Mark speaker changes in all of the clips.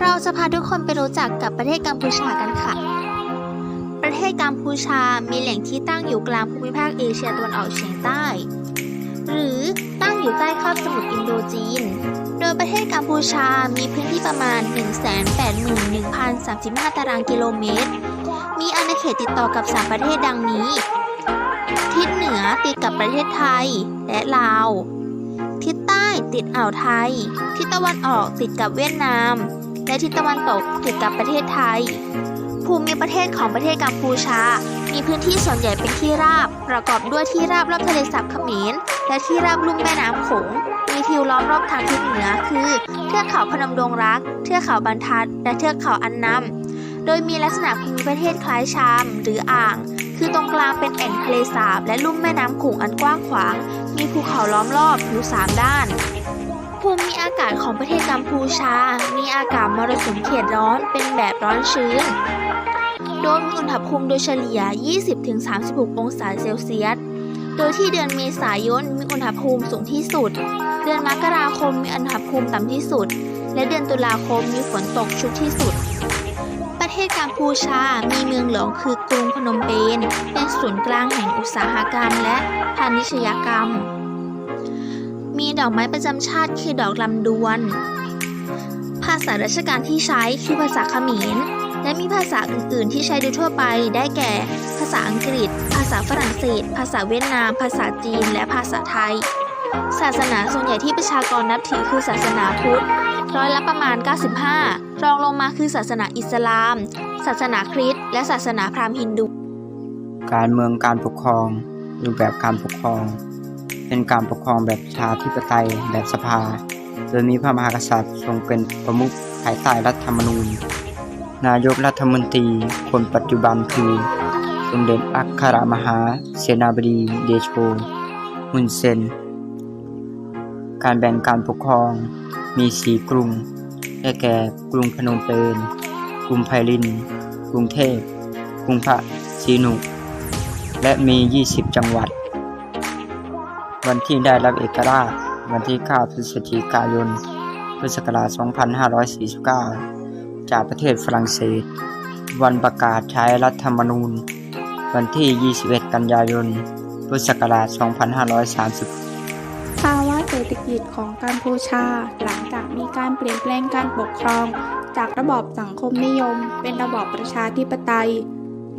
Speaker 1: เราจะพาทุกคนไปรู้จักกับประเทศกัมพูชากันค่ะ ประเทศกัมพูชามีแหล่งที่ตั้งอยู่กลางภูมิภาคเอเชียตะวันออกเฉียงใต้ หรือตั้งอยู่ใต้คาบสมุทรอินโดจีน โดยประเทศกัมพูชามีพื้นที่ประมาณ 181,035 ตารางกิโลเมตร มีอาณาเขตติดต่อกับ 3 ประเทศดังนี้ ทิศเหนือติดกับประเทศไทยและลาว ทิศใต้ติดอ่าวไทย ทิศตะวันออกติดกับเวียดนาม และทิศตะวันตกติดกับประเทศไทย ภูมิประเทศของประเทศกัมพูชา มีพื้นที่ส่วนใหญ่เป็นที่ราบ ประกอบด้วยที่ราบรอบทะเลสาบเขมร และที่ราบลุ่มแม่น้ำโขง มีทิวล้อมรอบทางทิศเหนือ คือเทือกเขาพนมดงรัก เทือกเขาบรรทัด และเทือกเขาอันนำโดยมีลักษณะภูมิประเทศคล้ายชาม หรืออ่าง คือตรงกลางเป็นแอ่งทะเลสาบ และลุ่มแม่น้ำโขงอันกว้างขวาง มีภูเขาล้อมรอบอยู่สามด้าน ภูมิอากาศของประเทศกัมพูชา มีอากาศมรสุมเขตร้อนเป็นแบบร้อนชื้น โดยมีอุณหภูมิโดยเฉลี่ย 20-36 องศาเซลเซียส โดยที่เดือนเมษายนมีอุณหภูมิสูงที่สุด เดือนมกราคมมีอุณหภูมิต่ำที่สุด และเดือนตุลาคมมีฝนตกชุกที่สุด ประเทศกัมพูชา มีเมืองหลวงคือกรุงพนมเปญ เป็นศูนย์กลางแห่งอุตสาหกรรมและพาณิชยกรรม มีดอกไม้ประจำชาติคือดอกลำดวน ภาษาราชการที่ใช้คือภาษาเขมร และมีภาษาอื่น ๆ ที่ใช้โดยทั่วไป ได้แก่ ภาษาอังกฤษ ภาษาฝรั่งเศส ภาษาเวียดนาม ภาษาจีน และภาษาไทย ศาสนาส่วนใหญ่ที่ประชากรนับถือคือศาสนาพุทธ ร้อยละประมาณ 95 รองลงมาคือศาสนาอิสลาม ศาสนาคริสต์ และศาสนาพราหมณ์ฮินดู
Speaker 2: การเมืองการปกครองรูปแบบการปกครอง เป็นการปกครองแบบประชาธิปไตยแบบสภา โดยมีพระมหากษัตริย์ทรงเป็นประมุขภายใต้รัฐธรรมนูญ นายกรัฐมนตรีคนปัจจุบันคือสมเด็จอัครมหาเสนาบดีเดโชฮุนเซน การแบ่งการปกครองมีสีกรุง ได้แก่กรุงพนมเปญ กรุงไพลิน กรุงเทพ กรุงพระศรีนุ และมี 20 จังหวัด วันที่ได้รับเอกราช วันที่ 9 พฤศจิกายน พุทธศักราช 2549 จากประเทศฝรั่งเศส วันประกาศใช้รัฐธรรมนูญ วันที่ 21 กันยายน พุทธศักราช 2530
Speaker 3: ภาวะเศรษฐกิจของกัมพูชา หลังจากมีการเปลี่ยนแปลงการปกครอง จากระบอบสังคมนิยม เป็นระบอบประชาธิปไตย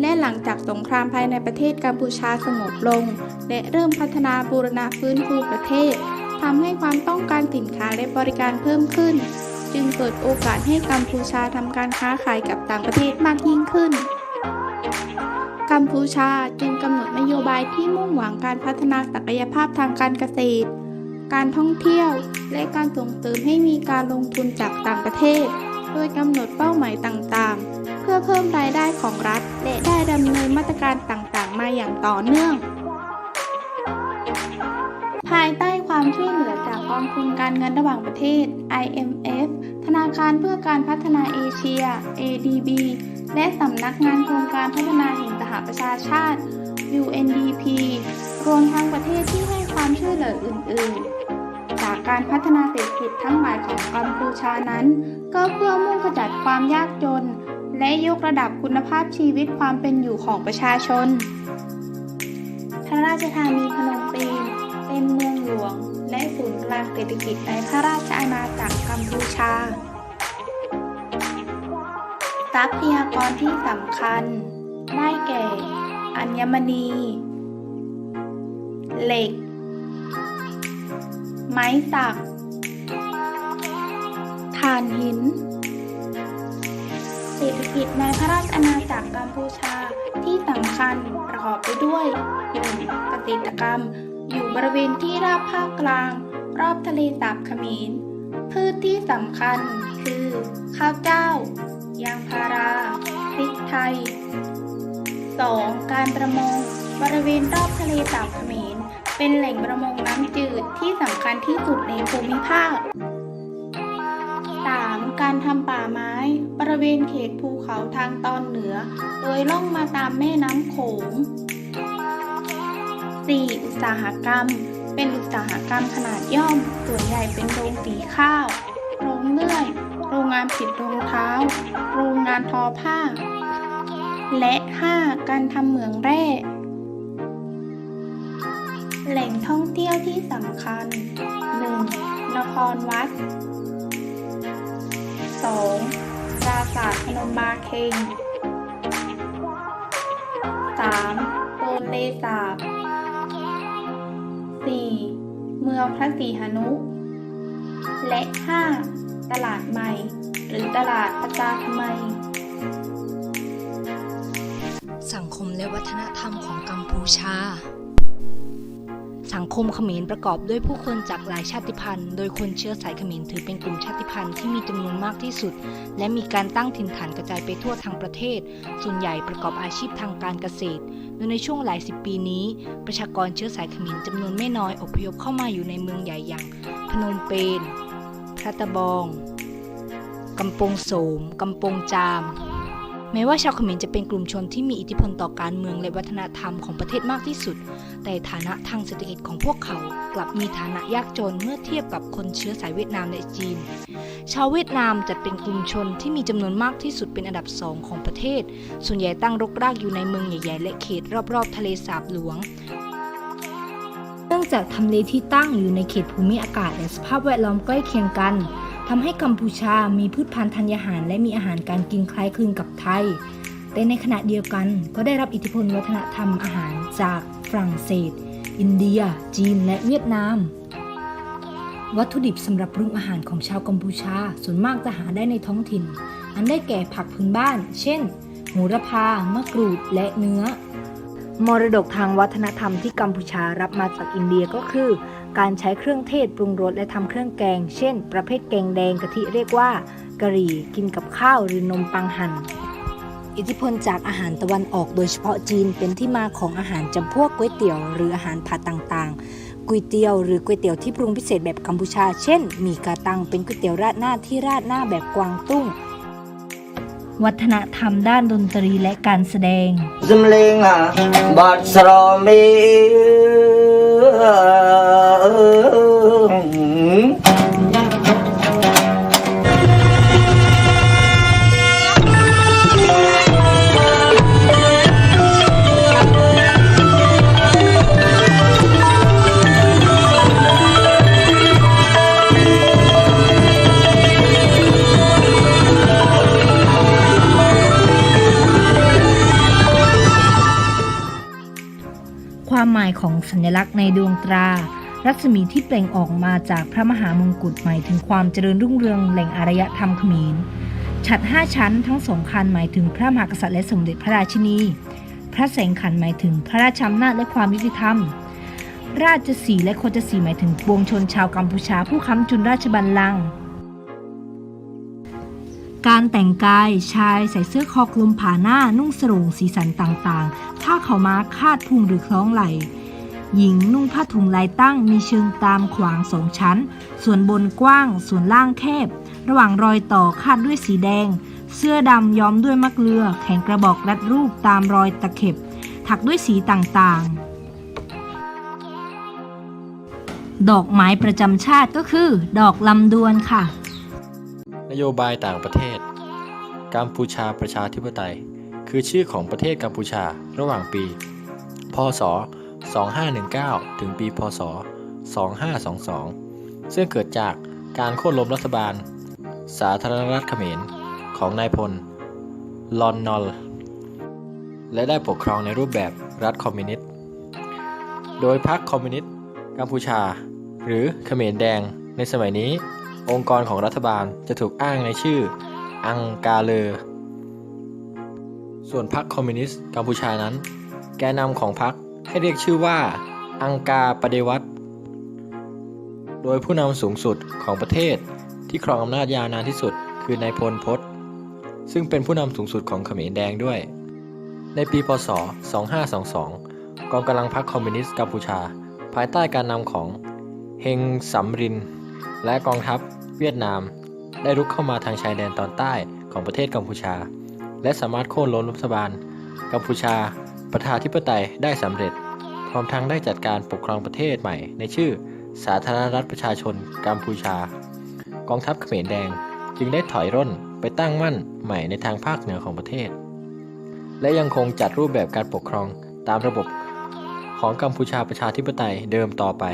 Speaker 3: และหลังจากสงครามภายในประเทศกัมพูชาสงบลง และเริ่มพัฒนาบูรณาฟื้นฟูประเทศทำให้ความต้องการสินค้าและบริการเพิ่มขึ้น จึงเปิดโอกาสให้กัมพูชาทำการค้าขายกับต่างประเทศมากยิ่งขึ้น กัมพูชาจึงกำหนดนโยบายที่มุ่งหวังการพัฒนาศักยภาพทางการเกษตร การท่องเที่ยว และการส่งเสริมให้มีการลงทุนจากต่างประเทศ โดยกำหนดเป้าหมายต่างๆ เพื่อเพิ่มรายได้ของรัฐ และได้ดำเนินมาตรการต่างๆ มาอย่างต่อเนื่อง ภายใต้ความช่วยเหลือจากกองทุนการเงินระหว่างประเทศ IMF ธนาคารเพื่อการพัฒนาเอเชีย ADB และสำนักงานโครงการพัฒนาแห่งสหประชาชาติ UNDP รวมทั้งประเทศที่ให้ความช่วยเหลืออื่น ๆ การพัฒนาเศรษฐกิจทั้งหลายของกัมพูชานั้น ก็เพื่อมุ่งขจัดความยากจน และยกระดับคุณภาพชีวิตความเป็นอยู่ของประชาชน พระราชธานีพนมเปญเป็นเมืองหลวง และศูนย์กลางเศรษฐกิจในพระราชอาณาจักรกัมพูชา ทรัพยากรที่สำคัญ ได้แก่ อัญมณี เหล็ก ไม้สักถ่านหิน เศรษฐกิจในพระราชอาณาจักรกัมพูชาที่สำคัญประกอบไปด้วย 1. เกษตรกรรม อยู่บริเวณที่ราบภาคกลาง รอบทะเลสาบเขมร พืชที่สำคัญคือ ข้าวเจ้า ยางพาราพริกไทย 2. การประมง บริเวณรอบทะเลสาบเขมร เป็นแหล่งประมงน้ำจืดที่สำคัญที่สุดในภูมิภาค 3. การทำป่าไม้ บริเวณเขตภูเขาทางตอนเหนือ โดยล่องมาตามแม่น้ำโขง 4. อุตสาหกรรม เป็นอุตสาหกรรมขนาดย่อม ส่วนใหญ่เป็นโรงสีข้าว โรงเลื่อย โรงงงานผลิตรองเท้า โรงงานทอผ้า และ 5. การทำเหมืองแร่ แหล่งท่องเที่ยวที่สำคัญ 1. นครวัด 2. ปราสาทพนมบาเคง 3. โตนเลสาบ 4. เมืองพระศรีหนุ และ 5. ตลาดใหม่ หรือตลาดประจาคไมย
Speaker 4: สังคมและวัฒนธรรมของกัมพูชา สังคมเขมรประกอบด้วยผู้คนจากหลายชาติพันธุ์ โดยคนเชื้อสายเขมรถือเป็นกลุ่มชาติพันธุ์ที่มีจำนวนมากที่สุด และมีการตั้งถิ่นฐานกระจายไปทั่วทั้งประเทศ ส่วนใหญ่ประกอบอาชีพทางการเกษตร โดยในช่วงหลายสิบปีนี้ ประชากรเชื้อสายเขมรจำนวนไม่น้อยอพยพเข้ามาอยู่ในเมืองใหญ่อย่าง พนมเปญพระตะบองกำปงโสมกำปงจาม แม้ว่าชาวเขมรจะเป็นกลุ่มชนที่มีอิทธิพลต่อการเมืองและวัฒนธรรมของประเทศมากที่สุด แต่ฐานะทางเศรษฐกิจของพวกเขา กลับมีฐานะยากจนเมื่อเทียบกับคนเชื้อสายเวียดนามและจีน ชาวเวียดนามจัดเป็นกลุ่มชนที่มีจำนวนมากที่สุดเป็นอันดับสองของประเทศ ส่วนใหญ่ตั้งรกรากอยู่ในเมืองใหญ่ๆและเขตรอบๆ ทะเลสาบหลวงเนื่องจากทำเลที่ตั้งอยู่ในเขตภูมิอากาศและสภาพแวดล้อมใกล้เคียงกัน ทำให้กัมพูชามีพืชพันธุ์ธัญญาหาร และมีอาหารการกินคล้ายคลึงกับไทย แต่ในขณะเดียวกันก็ได้รับอิทธิพลวัฒนธรรมอาหารจากฝรั่งเศส อินเดีย จีน และเวียดนาม วัตถุดิบสำหรับปรุงอาหารของชาวกัมพูชา ส่วนมากจะหาได้ในท้องถิ่น อันได้แก่ผักพื้นบ้าน เช่นโหระพามะกรูด และเนื้อ มรดกทางวัฒนธรรมที่กัมพูชารับมาจากอินเดียก็คือ การใช้เครื่องเทศปรุงรสและทำเครื่องแกง เช่น ประเภทแกงแดงกะทิเรียกว่ากะหรี่กินกับข้าวหรือนมปังหัน่น อิทธิพลจากอาหารตะวันออกโดยเฉพาะจีนเป็นที่มาของอาหารจำพวกก๋วยเตี๋ยว หรืออาหารผัดต่างๆก๋วยเตี๋ยวหรือก๋วยเตี๋ยวที่ปรุงพิเศษแบบกัมพูชา เช่นมีกาตังเป็นก๋วยเตี๋ยวราดหน้าที่ราดหน้าแบบกวางตุ้ง วัฒนธรรมด้านดนตรีและการแสดง Zemlinga, but from me. สัญลักษณ์ในดวงตรา รัศมีที่เปล่งออกมาจากพระมหามงกุฎหมายถึงความเจริญรุ่งเรืองแหล่งอารยธรรมเขมรฉัดห้าชั้นทั้งสองคันหมายถึงพระมหากษัตริย์และสมเด็จพระราชินี พระแสงขันหมายถึงพระราชอำนาจและความยุติธรรม ราชสีและโคจสีห์หมายถึงปวงชนชาวกัมพูชาผู้ค้ำจุนราชบัลลังก์การแต่งกายชายใส่เสื้อคอกลมผ่าหน้านุ่งสรงสีสันต่างๆ ผ้าเขาม้าคาดพุงหรือคล้องไหล่ หญิงนุ่งผ้าถุงลายตั้งมีเชิงตามขวางสองชั้น ส่วนบนกว้าง ส่วนล่างแคบ ระหว่างรอยต่อคาดด้วยสีแดง เสื้อดำย้อมด้วยมะเลือ แขนกระบอกรัดรูปตามรอยตะเข็บ ถักด้วยสีต่างๆ ดอกไม้ประจำชาติก็คือ ดอกลำดวนค่ะ
Speaker 5: นโยบายต่างประเทศ กัมพูชาประชาธิปไตย คือชื่อของประเทศกัมพูชาระหว่างปี พศ 2519 ถึงปีพศ 2522 ซึ่งเกิดจากการโค่นล้มรัฐบาล สาธารณรัฐเขมรของนายพล ลอนนอล และได้ปกครองในรูปแบบรัฐคอมมิวนิสต์ โดยพรรคคอมมิวนิสต์กัมพูชา หรือเขมรแดงในสมัยนี้ องค์กรของรัฐบาลจะถูกอ้างในชื่อ อังกาเลอส่วนพรรคคอมมิวนิสต์กัมพูชานั้น แกนนำของพรรค ให้เรียกชื่อว่า อังกาปฏิวัตโดยผู้นำสูงสุดของประเทศที่ครองอำนาจยาวนานที่สุด คือนายพลพศซึ่งเป็นผู้นำสูงสุดของเขมรแดงด้วย ในปีพศ 2522 กองกำลังพรรคคอมมิวนิสต์กัมพูชา ภายใต้การนำของเฮงสัมริน และกองทัพเวียดนาม ได้รุกเข้ามาทางชายแดนตอนใต้ของประเทศกัมพูชา และสามารถโค่นล้มรัฐบาลกัมพูชา ประชาธิปไตยได้สำเร็จ พร้อมทั้งได้จัดการปกครองประเทศใหม่ ในชื่อ สาธารณรัฐประชาชนกัมพูชา กองทัพเขมรแดงจึงได้ถอยร่นไปตั้งมั่นใหม่ในทางภาคเหนือของประเทศ และยังคงจัดรูปแบบการปกครองตามระบบของกัมพูชาประชาธิปไตยเดิมต่อไป